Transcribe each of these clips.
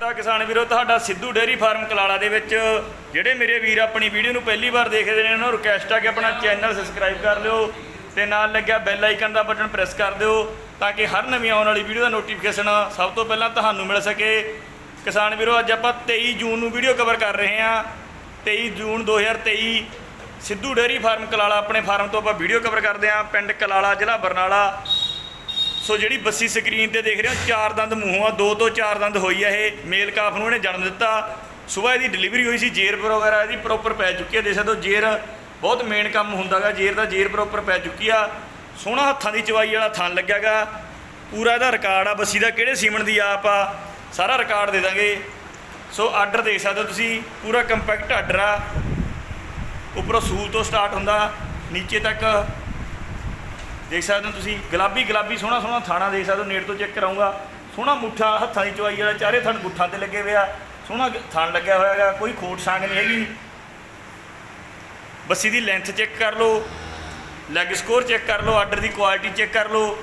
ਆ ਕਿਸਾਨ ਵੀਰੋ, ਤੁਹਾਡਾ ਸਿੱਧੂ ਡੇਅਰੀ ਫਾਰਮ ਕਲਾਲਾ ਦੇ ਵਿੱਚ। ਜਿਹੜੇ ਮੇਰੇ ਵੀਰ ਆਪਣੀ ਵੀਡੀਓ ਨੂੰ ਪਹਿਲੀ ਵਾਰ ਦੇਖਦੇ ਨੇ, ਉਹਨਾਂ ਨੂੰ ਰਿਕਵੈਸਟ ਆ ਕਿ ਆਪਣਾ ਚੈਨਲ ਸਬਸਕ੍ਰਾਈਬ ਕਰ ਲਿਓ ਤੇ ਨਾਲ ਲੱਗਿਆ ਬੈਲ ਆਈਕਨ ਦਾ ਬਟਨ ਪ੍ਰੈਸ ਕਰ ਦਿਓ ਤਾਂ ਕਿ ਹਰ ਨਵੀਂ ਆਉਣ ਵਾਲੀ ਵੀਡੀਓ ਦਾ ਨੋਟੀਫਿਕੇਸ਼ਨ ਸਭ ਤੋਂ ਪਹਿਲਾਂ ਤੁਹਾਨੂੰ ਮਿਲ ਸਕੇ। ਕਿਸਾਨ ਵੀਰੋ, ਅੱਜ ਆਪਾਂ 23 ਜੂਨ ਨੂੰ ਵੀਡੀਓ ਕਵਰ ਕਰ ਰਹੇ ਹਾਂ। 23 ਜੂਨ 2023 ਸਿੱਧੂ ਡੇਅਰੀ ਫਾਰਮ ਕਲਾਲਾ ਆਪਣੇ ਫਾਰਮ ਤੋਂ ਆਪਾਂ ਵੀਡੀਓ ਕਵਰ ਕਰਦੇ ਹਾਂ। ਪਿੰਡ ਕਲਾਲਾ, ਜ਼ਿਲ੍ਹਾ ਬਰਨਾਲਾ। ਸੋ ਜਿਹੜੀ ਬੱਸੀ ਸਕਰੀਨ ਤੇ ਦੇਖ ਰਹੇ ਹੋ, ਚਾਰ ਦੰਦ ਮੂੰਹੋਂ ਆ, ਦੋ ਤੋਂ ਚਾਰ ਦੰਦ ਹੋਈ ਆ ਇਹ। ਮੇਲ ਕਾਫ ਨੂੰ ਇਹਨੇ ਜਨਮ ਦਿੱਤਾ। ਸਵੇਰ ਇਹਦੀ ਡਿਲੀਵਰੀ ਹੋਈ ਸੀ, ਜੇਰ ਵਗੈਰਾ ਇਹਦੀ ਪ੍ਰੋਪਰ ਪੈ ਚੁੱਕੀ ਆ, ਦੇਖ ਸਕਦੇ ਹੋ, ਜੇਰ ਬਹੁਤ ਮੇਨ ਕੰਮ ਹੁੰਦਾਗਾ, ਜੇਰ ਦਾ ਜੇਰ ਪ੍ਰੋਪਰ ਪੈ ਚੁੱਕੀ ਆ। ਸੋਹਣਾ ਹੱਥਾਂ ਦੀ ਚਵਾਈ ਵਾਲਾ ਥਣ ਲੱਗਿਆਗਾ। ਪੂਰਾ ਇਹਦਾ ਰਿਕਾਰਡ ਆ, ਬੱਸੀ ਦਾ ਕਿਹੜੇ ਸੀਮਨ ਦੀ ਆਪ ਆ, ਸਾਰਾ ਰਿਕਾਰਡ ਦੇ ਦਾਂਗੇ। ਸੋ ਆਰਡਰ ਦੇਖ ਸਕਦੇ ਹੋ ਤੁਸੀਂ, ਪੂਰਾ ਕੰਪੈਕਟ ਆਰਡਰ ਆ। ਉੱਪਰੋਂ ਸੂਲ ਤੋਂ ਸਟਾਰਟ ਹੁੰਦਾ, ਨੀਚੇ ਤੱਕ ਦੇਖ ਸਕਦੇ ਹੋ ਤੁਸੀਂ, ਗੁਲਾਬੀ ਗੁਲਾਬੀ, ਸੋਹਣਾ ਸੋਹਣਾ ਥਾਣਾ ਦੇਖ ਸਕਦੇ ਹੋ, ਨੇੜ ਤੋਂ ਚੈੱਕ ਕਰਾਉਂਗਾ। ਸੋਹਣਾ ਮੁੱਠਾ ਹੱਥਾਂ ਦੀ ਚਵਾਈ ਵਾਲਾ, ਚਾਰੇ ਥਣ ਗੁੱਠਾਂ ਤੇ ਲੱਗੇ ਹੋਏ ਆ। ਸੋਹਣਾ ਗ- ਥਣ ਲੱਗਿਆ ਹੋਇਆ ਹੈਗਾ, ਕੋਈ ਖੋਟ ਸਾਂਗ ਨਹੀਂ ਹੈਗੀ। ਬੱਸੀ ਦੀ ਲੈਂਥ ਚੈੱਕ ਕਰ ਲਓ ਲੈਗ ਸਕੋਰ ਚੈੱਕ ਕਰ ਲਓ ਆਰਡਰ ਦੀ ਕੁਆਲਿਟੀ ਚੈੱਕ ਕਰ ਲਓ।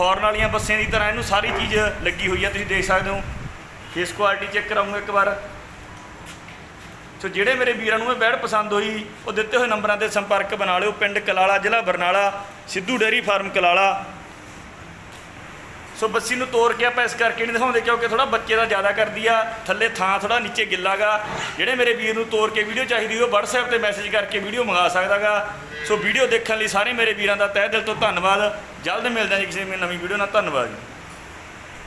ਹੌਰਨ ਵਾਲੀਆਂ ਬੱਸਾਂ ਦੀ ਤਰ੍ਹਾਂ ਇਹਨੂੰ ਸਾਰੀ ਚੀਜ਼ ਲੱਗੀ ਹੋਈ ਹੈ ਤੁਸੀਂ ਦੇਖ ਸਕਦੇ ਹੋ। ਫੇਸ ਕੁਆਲਿਟੀ ਚੈੱਕ ਕਰਾਉਂਗਾ ਇੱਕ ਵਾਰ। ਸੋ ਜਿਹੜੇ ਮੇਰੇ ਵੀਰਾਂ ਨੂੰ ਇਹ ਬੈਡ ਪਸੰਦ ਹੋਈ, ਉਹ ਦਿੱਤੇ ਹੋਏ ਨੰਬਰਾਂ ਤੇ ਸੰਪਰਕ ਬਣਾ ਲਿਓ। ਪਿੰਡ ਕਲਾਲਾ, ਜ਼ਿਲ੍ਹਾ Barnala, Sidhu dairy farm Kalala. So ਬੱਸੀ ਨੂੰ ਤੋੜ ਕੇ ਆਪਾਂ ਇਸ ਕਰਕੇ ਨਹੀਂ ਦਿਖਾਉਂਦੇ ਕਿਉਂਕਿ ਥੋੜਾ ਬੱਚੇ ਦਾ ਜ਼ਿਆਦਾ ਕਰਦੀ ਆ, ਥੱਲੇ ਥਾਂ ਥੋੜਾ ਨੀਚੇ ਗਿੱਲਾਗਾ। ਜਿਹੜੇ ਮੇਰੇ ਵੀਰ ਨੂੰ ਤੋੜ ਕੇ ਵੀਡੀਓ ਚਾਹੀਦੀ ਉਹ WhatsApp ਤੇ ਮੈਸੇਜ ਕਰਕੇ ਵੀਡੀਓ ਮੰਗਾ ਸਕਦਾਗਾ। ਸੋ ਵੀਡੀਓ ਦੇਖਣ ਲਈ ਸਾਰੇ ਮੇਰੇ ਵੀਰਾਂ ਦਾ ਤਹਿ ਦਿਲ ਤੋਂ ਧੰਨਵਾਦ। ਜਲਦ ਮਿਲਦੇ ਹਾਂ ਜੀ ਕਿਸੇ ਨਵੀਂ ਵੀਡੀਓ ਨਾਲ। ਧੰਨਵਾਦ ਜੀ।